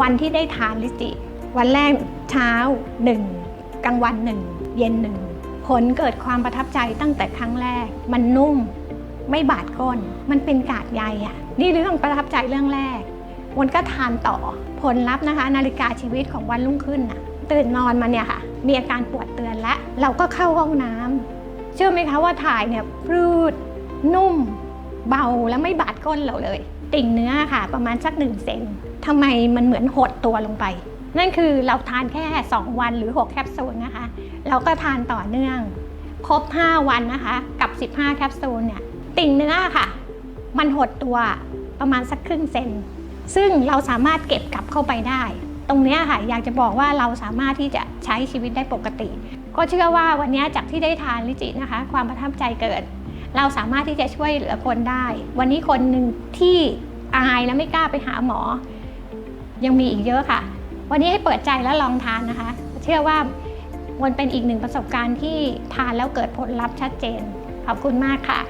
วันที่ได้ทานลิจิ วันแรกเช้า 1 กลางวัน 1 เย็น1ผลเกิดความประทับใจตั้งแต่ครั้งแรก มันนุ่ม ไม่บาดก้น มันเป็นกากใยอะ นี่เรื่องประทับใจเรื่องแรกวันก็ทานต่อ ผลลัพธ์นะคะ นาฬิกาชีวิตของวันรุ่งขึ้นน่ะ ตื่นนอนมาเนี่ยค่ะ มีอาการปวดเตือนและ เราก็เข้าห้องน้ำเชื่อไหมคะว่าถ่ายเนี่ยพรูดนุ่ม เบาและไม่บาดก้นเราเลย ติ่งเนื้อค่ะ ประมาณสักหนึ่งเซนทำไมมันเหมือนหดตัวลงไป นั่นคือเราทานแค่ 2 วันหรือ 6 แคปซูลนะคะ เราก็ทานต่อเนื่อง ครบ 5 วันนะคะ กับ 15 แคปซูลเนี่ย ติ่งเนื้อค่ะ มันหดตัวประมาณสักครึ่งเซน ซึ่งเราสามารถเก็บกลับเข้าไปได้ ตรงนี้ค่ะอยากจะบอกว่าเราสามารถที่จะใช้ชีวิตได้ปกติ ก็เชื่อว่าวันนี้จากที่ได้ทานลิจินะคะ ความประทับใจเกิด เราสามารถที่จะช่วยเหลือคนได้ วันนี้คนหนึ่งที่อายและไม่กล้าไปหาหมอ ยังมีอีกเยอะค่ะ วันนี้ให้เปิดใจแล้วลองทานนะคะ เชื่อว่ามันเป็นอีกหนึ่งประสบการณ์ที่ทานแล้วเกิดผลลัพธ์ชัดเจน ขอบคุณมากค่ะ